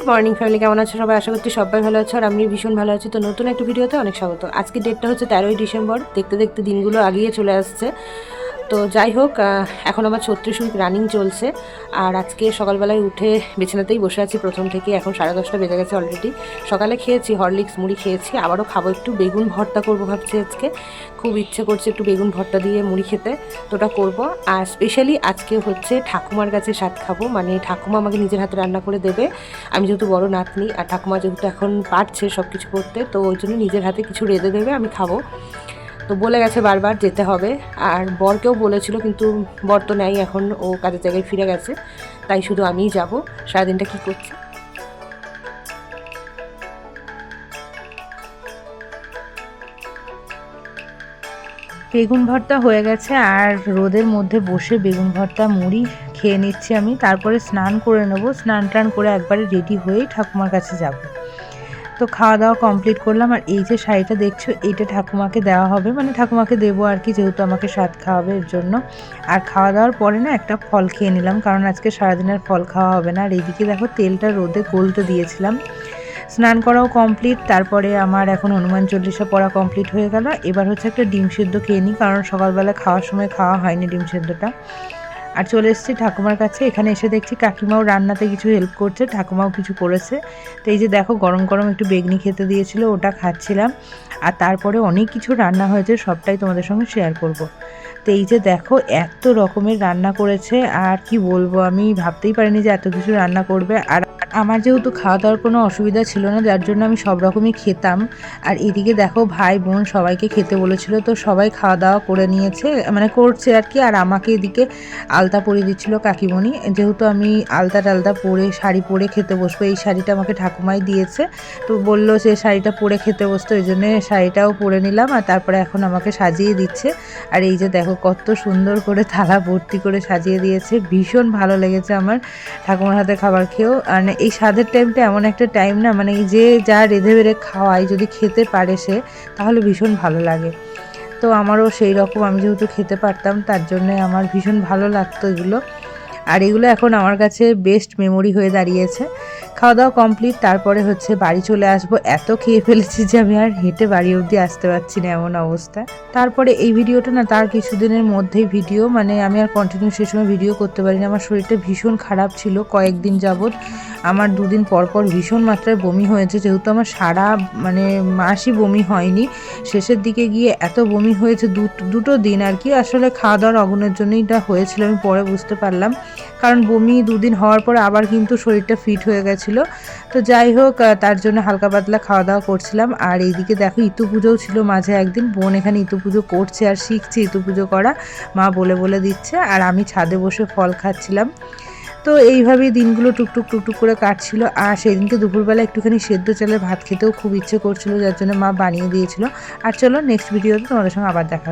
Good morning family, কেমন আছো সবাই? আশা করছি সবাই ভালো আছো আর আমি ভীষণ ভালো আছি। তো নতুন একটা ভিডিওতে অনেক স্বাগত। আজকে ডেটটা হচ্ছে তেরোই ডিসেম্বর। দেখতে দেখতে দিনগুলো আগিয়ে চলে আসছে। তো যাই হোক এখন আমার ছত্রিশ উইক রানিং চলছে। আর আজকে সকালবেলায় উঠে বিছানাতেই বসে আছি প্রথম থেকে এখন সাড়ে দশটা বেজে গেছে অলরেডি সকালে খেয়েছি হরলিক্স মুড়ি খেয়েছি, আবারও খাব একটু বেগুন ভর্তা করব ভাবছি আজকে। খুব ইচ্ছে করছে একটু বেগুন ভর্তা দিয়ে মুড়ি খেতে, তো ওটা করব। আর স্পেশালি আজকে হচ্ছে ঠাকুমার কাছে স্বাদ খাব মানে ঠাকুমা আমাকে নিজের হাতে রান্না করে দেবে। আমি যেহেতু বড় নাতনি, আর ঠাকুমা যেহেতু এখন পারছে সব কিছু করতে, তো ওই জন্য নিজের হাতে কিছু রেঁধে দেবে, আমি খাব। তো বলে গেছে বারবার যেতে হবে। আর বরকেও বলেছিল, কিন্তু বর তো নেই এখন, ও কাজের জায়গায় ফিরে গেছে। তাই শুধু আমিই যাব। সারাদিনটা কী করছি? বেগুন ভর্তা হয়ে গেছে, আর রোদের মধ্যে বসে বেগুন ভর্তা, মুড়ি খেয়ে নিচ্ছি আমি। তারপরে স্নান করে নেব। স্নান টান করে একবারে রেডি হয়েই ঠাকুমার কাছে যাব। তো খাওয়া দাওয়া কমপ্লিট করলাম, আর এই যে শাড়িটা দেখছ, এইটা ঠাকুমাকে দেওয়া হবে। মানে ঠাকুমাকে দেবো আর কি, যেহেতু আমাকে স্বাদ খাওয়াবে এর জন্য। আর খাওয়া দাওয়ার পরে না একটা ফল খেয়ে নিলাম, কারণ আজকে সারাদিনের ফল খাওয়া হবে না। আর এইদিকে দেখো, তেলটা রোদে গলতে দিয়েছিলাম। স্নান করাও কমপ্লিট তারপরে আমার এখন হনুমান চল্লিশা পড়া কমপ্লিট হয়ে গেল। এবার হচ্ছে একটা ডিম সেদ্ধ খেয়ে নিই, কারণ সকালবেলা খাওয়ার সময় খাওয়া হয়নি ডিম সেদ্ধটা। আর চলে এসেছি ঠাকুমার কাছে। এখানে এসে দেখছি কাকিমাও রান্নাতে কিছু হেল্প করছে, ঠাকুমাও কিছু করেছে। তো এই যে দেখো, গরম গরম একটু বেগনি খেতে দিয়েছিল, ওটা খাচ্ছিলাম। আর তারপরে অনেক কিছু রান্না হয়েছে, সবটাই তোমাদের সঙ্গে শেয়ার করব। তো এই যে দেখো, এত রকমের রান্না করেছে, আর কি বলব আমি, ভাবতেই পারিনি যে এত কিছু রান্না করবে। আর আমার যেহেতু খাওয়া দাওয়ার কোনো অসুবিধা ছিল না, যার জন্য আমি সব রকমই খেতাম। আর এদিকে দেখো, ভাই বোন সবাইকে খেতে বলেছিল, তো সবাই খাওয়া দাওয়া করে নিয়েছে মানে করছে আর কি। আর আমাকে এদিকে আলতা পরিয়ে দিচ্ছিল কাকিমণি। যেহেতু আমি আলতা টালতা পরে, শাড়ি পরে খেতে বসবো, এই শাড়িটা আমাকে ঠাকুমাই দিয়েছে। তো বলল সে শাড়িটা পরে খেতে বসতো, এই জন্যে শাড়িটাও পরে নিলাম। আর তারপরে এখন আমাকে সাজিয়ে দিচ্ছে। আর এই যে দেখো, কত সুন্দর করে থালা ভর্তি করে সাজিয়ে দিয়েছে। ভীষণ ভালো লেগেছে আমার ঠাকুমার হাতে খাবার খেয়েও। আর এই স্বাদের টাইমটা এমন একটা টাইম না মানে যে যা রেঁধে বেড়ে খাওয়ায়, যদি খেতে পারে সে, তাহলে ভীষণ ভালো লাগে। তো আমারও সেই রকম, আমি যেহেতু খেতে পারতাম, তার জন্যে আমার ভীষণ ভালো লাগতো এগুলো। আর এগুলো এখন আমার কাছে বেস্ট মেমোরি হয়ে দাঁড়িয়েছে। খাওয়া দাওয়া কমপ্লিট তারপরে হচ্ছে বাড়ি চলে আসব। এত খেয়ে ফেলেছি যে আমি আর হেঁটে বাড়ি অবধি আসতে পারছি না এমন অবস্থা। তারপরে এই ভিডিওটা না তার কিছুদিনের মধ্যেই ভিডিও মানে আমি আর কন্টিনিউ সে সময় ভিডিও করতে পারিনি। আমার শরীরটা ভীষণ খারাপ ছিল কয়েকদিন যাবৎ। আমার দুদিন পর পর ভীষণ মাত্রায় বমি হয়েছে। যেহেতু আমার সারা মানে মাসই বমি হয়নি, শেষের দিকে গিয়ে এত বমি হয়েছে দুটো দিন আর কি। আসলে খাওয়া দাওয়ার অগুনের জন্যই এটা হয়েছিল আমি পরে বুঝতে পারলাম। কারণ বমি দুদিন হওয়ার পরে আবার কিন্তু শরীরটা ফিট হয়ে গেছিল তো যাই হোক তার জন্য হালকা পাতলা খাওয়া দাওয়া করছিলাম। আর এইদিকে দেখো, ইতু পুজোও ছিল মাঝে একদিন। বোন এখানে ইতু পুজো করছে আর শিখছে ইতু পুজো করা। মা বলে বলে দিচ্ছে। আর আমি ছাদে বসে ফল খাচ্ছিলাম। তো এইভাবেই দিনগুলো টুকটুক টুকটুক করে কাটছিল। আর সেদিনকে দুপুরবেলা একটুখানি সেদ্ধ চালের ভাত খেতেও খুব ইচ্ছে করছিল, যার জন্য মা বানিয়ে দিয়েছিল। আর চলো নেক্সট ভিডিওতে তোমাদের সঙ্গে আবার দেখা